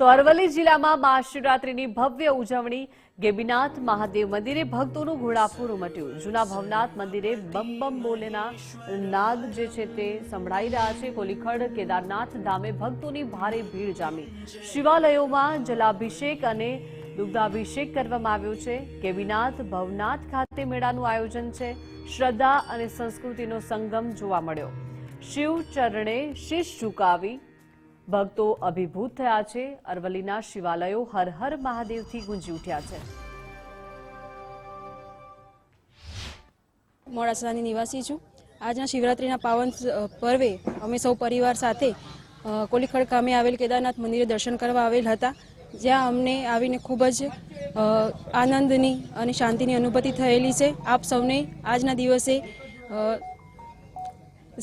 તો અરવલ્લી જિલ્લામાં મહાશિવરાત્રિની ભવ્ય ઉજવણી. ગેબીનાથ મહાદેવ મંદિરે ભક્તોનું ઘોડાફૂર ઉમટ્યું. જૂના ભવનાથ મંદિરે બમ બમ બોલેના નાદ જે છે તે સંભળાઈ રહ્યા છે. કોલીખડ, કેદારનાથ ધામે ભક્તોની ભારે ભીડ જામી. શિવાલયોમાં જલાભિષેક અને દુગ્ધાભિષેક કરવામાં આવ્યો છે. કેબીનાથ ભવનાથ ખાતે મેળાનું આયોજન છે. શ્રદ્ધા અને સંસ્કૃતિનો સંગમ જોવા મળ્યો. શિવ ચરણે શીશ ઝુકાવી ભક્તો અભિભૂત થયા છે. અરવલ્લીના શિવાલયો હર હર મહાદેવથી ગુંજી ઉઠ્યા છે. મોડાસાની નિવાસી છું. આજના શિવરાત્રિના પાવન પર્વે અમે સૌ પરિવાર સાથે કોલીખડ ગામે આવેલ કેદારનાથ મંદિરે દર્શન કરવા આવેલ હતા. જ્યાં અમને આવીને ખૂબ જ આનંદની અને શાંતિની અનુભૂતિ થયેલી છે. આપ સૌને આજના દિવસે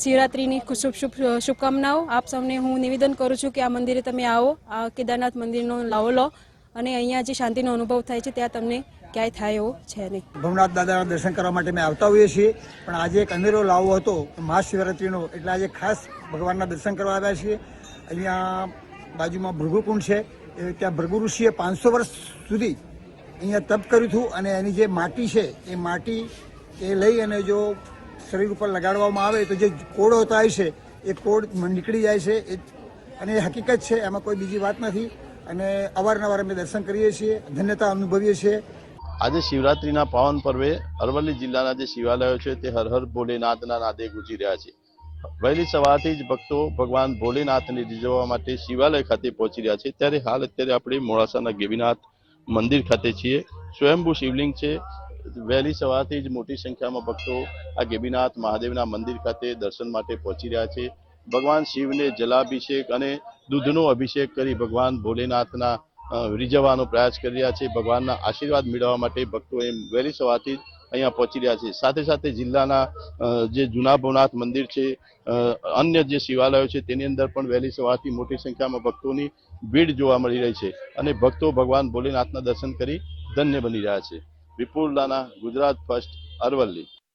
શિવરાત્રિની શુભ શુભ શુભકામનાઓ. આપ સૌને હું નિવેદન કરું છું કે આ મંદિરે તમે આવો. આ કેદારનાથ મંદિરનો લાવો લો. અને અહીંયા જે શાંતિનો અનુભવ થાય છે, ત્યાં તમને ક્યાંય થાય એવો છે નહીં. ભવનાથ દાદાના દર્શન કરવા માટે અમે આવતા હોઈએ છીએ. પણ આજે એક અનેરો લાવો હતો મહાશિવરાત્રિનો. એટલે આજે ખાસ ભગવાનના દર્શન કરવા આવ્યા છીએ. અહીંયા બાજુમાં ભૃગુકુંડ છે. ત્યાં ભૃગુ ઋષિએ પાંચસો વર્ષ સુધી અહીંયા તપ કર્યું હતું. અને એની જે માટી છે, એ માટી એ લઈ અને જો શરીર ઉપર લગાડવામાં આવે તો જે કોડ થાય છે, એ કોડ નીકળી જાય છે, એ અને એ હકીકત છે, એમાં કોઈ બીજી વાત નથી. અને અવારનવાર અમે દર્શન કરીએ છીએ, ધન્યતા અનુભવીએ છીએ. આજે શિવરાત્રીના પાવન પર્વે અરવલ્લી જિલ્લાના જે શિવાલયો છે, તે હર હર ભોલેનાથના નાદે ગુંજી રહ્યા છે. વહેલી સવારથી જ ભક્તો ભગવાન ભોલેનાથને રીઝવવા માટે શિવાલય ખાતે પહોંચી રહ્યા છે. ત્યારે હાલ અત્યારે આપણે મોડાસાના ગેવીનાથ મંદિર ખાતે છીએ. સ્વયંભૂ શિવલિંગ છે. વહેલી સવારથી જ મોટી સંખ્યામાં ભક્તો આ ગેબીનાથ મહાદેવના મંદિર ખાતે દર્શન માટે પહોંચી રહ્યા છે. ભગવાન શિવને જલાભિષેક અને દૂધનો અભિષેક કરી ભગવાન ભોલેનાથના રીઝવવાનો પ્રયાસ કરી રહ્યા છે. ભગવાનના આશીર્વાદ મેળવવા માટે ભક્તો એમ વહેલી સવારથી અહીંયા પહોંચી રહ્યા છે. સાથે સાથે જિલ્લાના જે જૂના ભવનાથ મંદિર છે અન્ય જે શિવાલયો છે તેની અંદર પણ વહેલી સવારથી મોટી સંખ્યામાં ભક્તોની ભીડ જોવા મળી રહી છે અને ભક્તો ભગવાન ભોલેનાથના દર્શન કરી ધન્ય બની રહ્યા છે. વિપુલ દાના ગુજરાત ફર્સ્ટ અરવલ્લી.